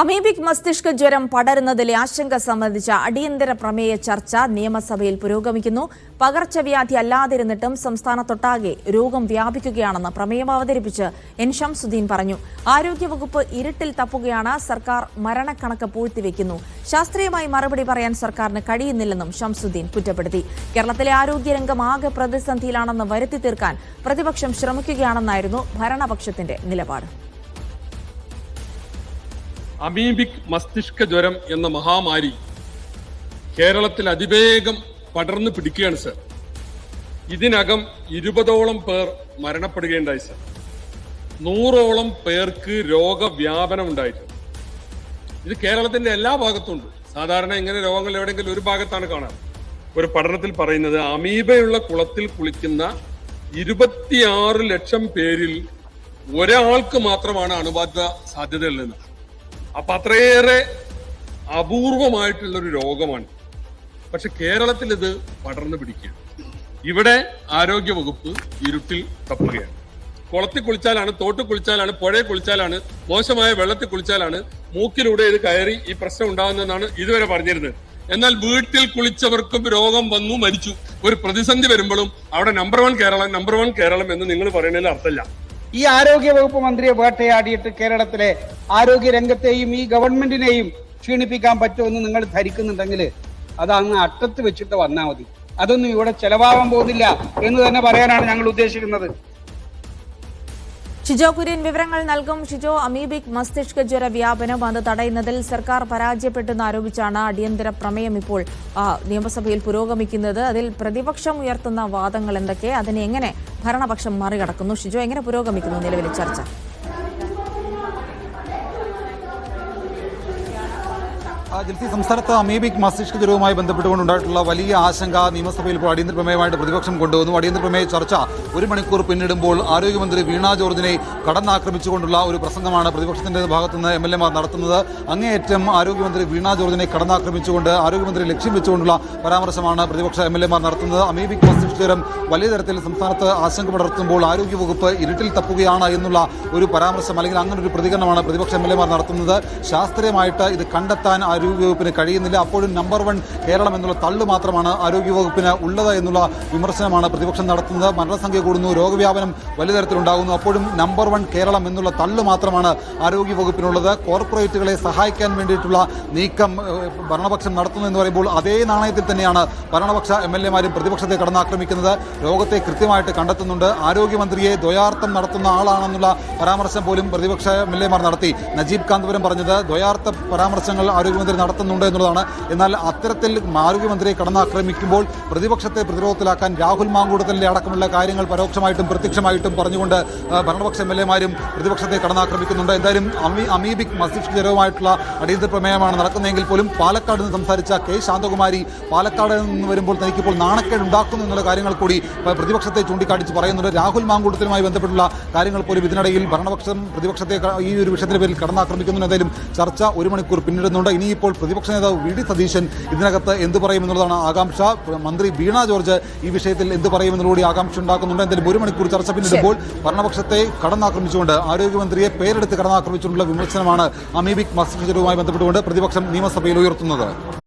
Amoebic മസ്തിഷ്ക ജ്വരം പടരുന്നതിലെ ആശങ്ക സംബന്ധിച്ച അടിയന്തര പ്രമേയ ചർച്ച നിയമസഭയിൽ പുരോഗമിക്കുന്നു. പകർച്ചവ്യാധി അല്ലാതിരുന്നിട്ടും സംസ്ഥാനത്തൊട്ടാകെ രോഗം വ്യാപിക്കുകയാണെന്ന് പ്രമേയം അവതരിപ്പിച്ച് എൻ ഷംസുദ്ദീൻ പറഞ്ഞു. ആരോഗ്യവകുപ്പ് ഇരുട്ടിൽ തപ്പുകയാണ് സർക്കാർ മരണക്കണക്ക് പൂഴ്ത്തിവെക്കുന്നു. ശാസ്ത്രീയമായി മറുപടി പറയാൻ സർക്കാരിന് കഴിയുന്നില്ലെന്നും ഷംസുദ്ദീൻ കുറ്റപ്പെടുത്തി. കേരളത്തിലെ ആരോഗ്യരംഗം ആകെ പ്രതിസന്ധിയിലാണെന്ന് വരുത്തി തീർക്കാൻ പ്രതിപക്ഷം ശ്രമിക്കുകയാണെന്നായിരുന്നു ഭരണപക്ഷത്തിന്റെ നിലപാട്. അമീബിക് മസ്തിഷ്ക ജ്വരം എന്ന മഹാമാരി കേരളത്തിൽ അതിവേഗം പടർന്നു പിടിക്കുകയാണ് സർ. ഇതിനകം ഇരുപതോളം പേർ മരണപ്പെടുകയുണ്ടായി സർ. നൂറോളം പേർക്ക് രോഗവ്യാപനം ഉണ്ടായിട്ടുണ്ട്. ഇത് കേരളത്തിന്റെ എല്ലാ ഭാഗത്തുണ്ട്. സാധാരണ ഇങ്ങനെ രോഗങ്ങൾ എവിടെയെങ്കിലും ഒരു ഭാഗത്താണ് കാണാറ്. ഒരു പഠനത്തിൽ പറയുന്നത് അമീബയുള്ള കുളത്തിൽ കുളിക്കുന്ന ഇരുപത്തിയാറ് ലക്ഷം പേരിൽ ഒരാൾക്ക് മാത്രമാണ് അണുബാധ സാധ്യതയുള്ളത്. അപ്പൊ അത്രയേറെ അപൂർവമായിട്ടുള്ള ഒരു രോഗമാണ്. പക്ഷെ കേരളത്തിൽ ഇത് പടർന്നു പിടിക്കുകയാണ്. ഇവിടെ ആരോഗ്യ വകുപ്പ് ഇരുട്ടിൽ തപ്പുകയാണ്. കുളത്തിൽ കുളിച്ചാലാണ് തോട്ടിൽ കുളിച്ചാലാണ് പുഴയിൽ കുളിച്ചാലാണ് മോശമായ വെള്ളത്തിൽ കുളിച്ചാലാണ് മൂക്കിലൂടെ ഇത് കയറി ഈ പ്രശ്നം ഉണ്ടാകുന്നതെന്നാണ് ഇതുവരെ പറഞ്ഞിരുന്നത്. എന്നാൽ വീട്ടിൽ കുളിച്ചവർക്കും രോഗം വന്നു മരിച്ചു. ഒരു പ്രതിസന്ധി വരുമ്പോഴും അവിടെ number one Keralam number one Keralam എന്ന് നിങ്ങൾ പറയുന്നതിൽ അർത്ഥമില്ല. ഈ ആരോഗ്യ വകുപ്പ് മന്ത്രിയെ വേട്ടയാടിയിട്ട് കേരളത്തിലെ ആരോഗ്യ രംഗത്തെയും ഈ ഗവൺമെന്റിനെയും ക്ഷീണിപ്പിക്കാൻ പറ്റുമെന്ന് നിങ്ങൾ ധരിക്കുന്നുണ്ടെങ്കിൽ അത് അങ്ങ് അറ്റത്ത് വെച്ചിട്ട് വന്നാൽ മതി. അതൊന്നും ഇവിടെ ചെലവാകാൻ പോകുന്നില്ല എന്ന് തന്നെ പറയാനാണ് ഞങ്ങൾ ഉദ്ദേശിക്കുന്നത്. ഷിജോ കുര്യൻ വിവരങ്ങൾ നൽകും. ഷിജോ അമീബിക് മസ്തിഷ്ക ജ്വര വ്യാപനം അത് തടയുന്നതിൽ സർക്കാർ പരാജയപ്പെട്ടെന്ന് ആരോപിച്ചാണ് അടിയന്തര പ്രമേയം ഇപ്പോൾ നിയമസഭയിൽ പുരോഗമിക്കുന്നത്. അതിൽ പ്രതിപക്ഷം ഉയർത്തുന്ന വാദങ്ങൾ എന്തൊക്കെ? അതിനെ എങ്ങനെ ഭരണപക്ഷം മറികടക്കുന്നു? ഷിജോ എങ്ങനെ പുരോഗമിക്കുന്നു നിലവിലെ ചർച്ച? ജിൽസി സംസ്ഥാനത്ത് അമീബിക് മസ്തിഷ്ക ജ്വരവുമായി ബന്ധപ്പെട്ടുകൊണ്ടുണ്ടായിട്ടുള്ള വലിയ ആശങ്ക നിയമസഭയിൽ ഇപ്പോൾ അടിയന്തര പ്രമേയമായിട്ട് പ്രതിപക്ഷം കൊണ്ടുവന്നു. അടിയന്തര പ്രമേയ ചർച്ച ഒരു മണിക്കൂർ പിന്നിടുമ്പോൾ ആരോഗ്യമന്ത്രി വീണ ജോർജിനെ കടന്നാക്രമിച്ചുകൊണ്ടുള്ള ഒരു പ്രസംഗമാണ് പ്രതിപക്ഷത്തിന്റെ ഭാഗത്തുനിന്ന് എം എൽ എമാർ നടത്തുന്നത്. അങ്ങേയറ്റം ആരോഗ്യമന്ത്രി വീണ ജോർജിനെ കടന്നാക്രമിച്ചുകൊണ്ട് ആരോഗ്യമന്ത്രി ലക്ഷ്യം വെച്ചുകൊണ്ടുള്ള പരാമർശമാണ് പ്രതിപക്ഷ എം എൽ എമാർ നടത്തുന്നത്. അമീബിക് മസ്തിഷ്ക ജ്വരം വലിയ തരത്തിൽ സംസ്ഥാനത്ത് ആശങ്ക പടർത്തുമ്പോൾ ആരോഗ്യവകുപ്പ് ഇരുട്ടിൽ തപ്പുകയാണ് എന്നുള്ള ഒരു പരാമർശം അല്ലെങ്കിൽ അങ്ങനെ ഒരു പ്രതികരണമാണ് പ്രതിപക്ഷ എം എൽ എമാർ നടത്തുന്നത്. ശാസ്ത്രീയമായിട്ട് ഇത് കണ്ടെത്താൻ ആരോഗ്യവകുപ്പിന് കഴിയുന്നില്ല. അപ്പോഴും നമ്പർ വൺ കേരളം എന്നുള്ള തള്ളു മാത്രമാണ് ആരോഗ്യവകുപ്പിന് ഉള്ളത് എന്നുള്ള വിമർശനമാണ് പ്രതിപക്ഷം നടത്തുന്നത്. മരണസംഖ്യ കൂടുന്നു രോഗവ്യാപനം വലിയ തരത്തിലുണ്ടാകുന്നു. അപ്പോഴും നമ്പർ വൺ കേരളം എന്നുള്ള തള്ളു മാത്രമാണ് ആരോഗ്യവകുപ്പിനുള്ളത് കോർപ്പറേറ്റുകളെ സഹായിക്കാൻ വേണ്ടിയിട്ടുള്ള നീക്കം ഭരണപക്ഷം നടത്തുന്നു എന്ന് പറയുമ്പോൾ അതേ നാണയത്തിൽ തന്നെയാണ് ഭരണപക്ഷ എം എൽ എമാരും പ്രതിപക്ഷത്തെ കടന്നാക്രമിക്കുന്നത്. രോഗത്തെ കൃത്യമായിട്ട് കണ്ടെത്തുന്നുണ്ട്. ആരോഗ്യമന്ത്രിയെ ദ്വയാർത്ഥം നടത്തുന്ന ആളാണെന്നുള്ള പരാമർശം പോലും പ്രതിപക്ഷ എം എൽ എമാർ നടത്തി. നജീബ് കാന്തപുരം പറഞ്ഞത് ദ്വയാർത്ഥ പരാമർശങ്ങൾ ആരോഗ്യമന്ത്രി നടത്തുന്നുണ്ട് എന്നുള്ളതാണ്. എന്നാൽ അത്തരത്തിൽ ആരോഗ്യമന്ത്രിയെ കടന്നാക്രമിക്കുമ്പോൾ പ്രതിപക്ഷത്തെ പ്രതിരോധത്തിലാക്കാൻ രാഹുൽ മാങ്കൂടത്തലിന്റെ അടക്കമുള്ള കാര്യങ്ങൾ പരോക്ഷമായിട്ടും പ്രത്യക്ഷമായിട്ടും പറഞ്ഞുകൊണ്ട് ഭരണപക്ഷ എം എൽ എമാരും പ്രതിപക്ഷത്തെ കടന്നാക്രമിക്കുന്നുണ്ട്. എന്തായാലും അമീ അമീബിക് മസ്തിഷ്ക ജ്വരവുമായിട്ടുള്ള അടിയന്തര പ്രമേയമാണ് നടക്കുന്നതെങ്കിൽ പോലും പാലക്കാട് നിന്ന് സംസാരിച്ച കെ ശാന്തകുമാരി പാലക്കാട് നിന്ന് വരുമ്പോൾ തനിക്കിപ്പോൾ നാണക്കേട് ഉണ്ടാക്കുന്നു എന്നുള്ള കാര്യങ്ങൾ കൂടി പ്രതിപക്ഷത്തെ ചൂണ്ടിക്കാട്ടിച്ച് പറയുന്നുണ്ട്. രാഹുൽ മാങ്കൂടത്തിലുമായി ബന്ധപ്പെട്ടുള്ള കാര്യങ്ങൾ പോലും ഇതിനിടയിൽ ഭരണപക്ഷം പ്രതിപക്ഷത്തെ ഈ ഒരു വിഷയത്തിന്റെ പേരിൽ കടന്നാക്രമിക്കുന്നു എന്തായാലും ചർച്ച ഒരു മണിക്കൂർ പിന്നിടുന്നുണ്ട്. ഇനിയിപ്പോൾ പ്രതിപക്ഷ നേതാവ് വി ഡി സതീശൻ ഇതിനകത്ത് എന്ത് പറയുമെന്നുള്ളതാണ് ആകാംക്ഷ. മന്ത്രി വീണ ജോർജ് ഈ വിഷയത്തിൽ എന്ത് പറയുമെന്നുകൂടി ആകാംക്ഷ ഉണ്ടാക്കുന്നുണ്ട്. എന്തായാലും ഒരു മണിക്കൂർ ചർച്ച പിന്നിടുമ്പോൾ ഭരണപക്ഷത്തെ കടന്നാക്രമിച്ചുകൊണ്ട് ആരോഗ്യമന്ത്രിയെ പേരെടുത്ത് കടന്നാക്രമിച്ചുകൊണ്ടുള്ള വിമർശനമാണ് അമീബിക് മസ്തിഷ്ക ബന്ധപ്പെട്ടുകൊണ്ട് പ്രതിപക്ഷം നിയമസഭയിൽ ഉയർത്തുന്നത്.